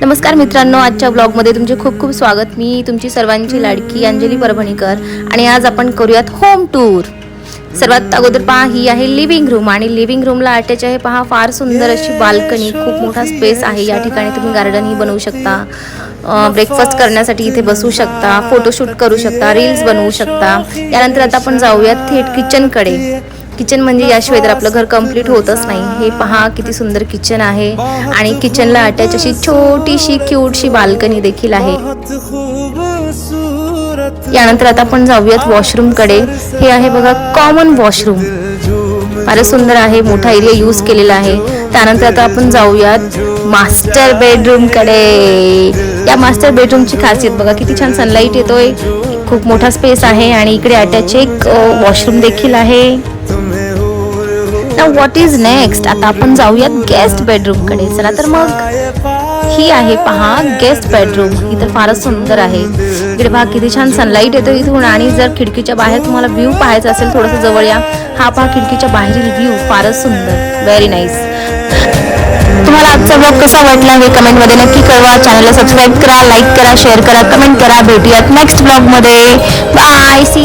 नमस्कार मित्रांनो आजच्या ब्लॉगमध्ये तुमचे खूप खूप स्वागत. मी तुमची सर्वांची लाडकी अंजली परभणीकर आणि आज आपण करूयात होम टूर सर्वात अगोदर पहा ही आहे लिव्हिंग रूम आणि लिव्हिंग रूमला अटॅच आहे पहा फार सुंदर अशी बाल्कनी खूप मोठा स्पेस आहे. या ठिकाणी तुम्ही गार्डनही बनवू शकता. ब्रेकफास्ट करण्यासाठी इथे बसू शकता फोटोशूट करू शकता रील्स बनवू शकता. यानंतर आता आपण जाऊयात थेट किचनकडे किचन म्हणजे याशिवाय तर आपलं घर कंप्लीट होतच नाही. हे पहा किती सुंदर किचन आहे. आणि किचनला अटॅच अशी छोटीशी क्यूटशी बाल्कनी देखील आहे. यानंतर आता आपण जाऊयात वॉशरूमकडे. हे आहे बघा कॉमन वॉशरूम फारच सुंदर आहे मोठा एरिया यूज केलेला आहे. त्यानंतर आता आपण जाऊयात मास्टर बेडरूमकडे. या मास्टर बेडरूमची खासियत बघा किती छान सनलाईट येतोय. खूप मोठा स्पेस आहे आणि इकडे अटॅच एक वॉशरूम देखील आहे. ना व्हॉट इज नेक्स्ट आता आपण जाऊयात गेस्ट बेडरूमकडे. चला तर मग ही आहे पहा गेस्ट बेडरूम ही तर फारच सुंदर आहे. इकडे पहा किती छान सनलाईट येतो इथून. आणि जर खिडकीच्या बाहेर तुम्हाला व्ह्यू पाहायचा असेल थोडंसं जवळ या. हा पहा खिडकीच्या बाहेरील व्ह्यू फारच सुंदर. व्हेरी नाईस तुम्हाला आजचा ब्लॉग कसा वाटला हे कमेंटमध्ये नक्की कळवा. चॅनलला सबस्क्राईब करा लाईक करा शेअर करा कमेंट करा. भेटूयात नेक्स्ट ब्लॉगमध्ये बाय सी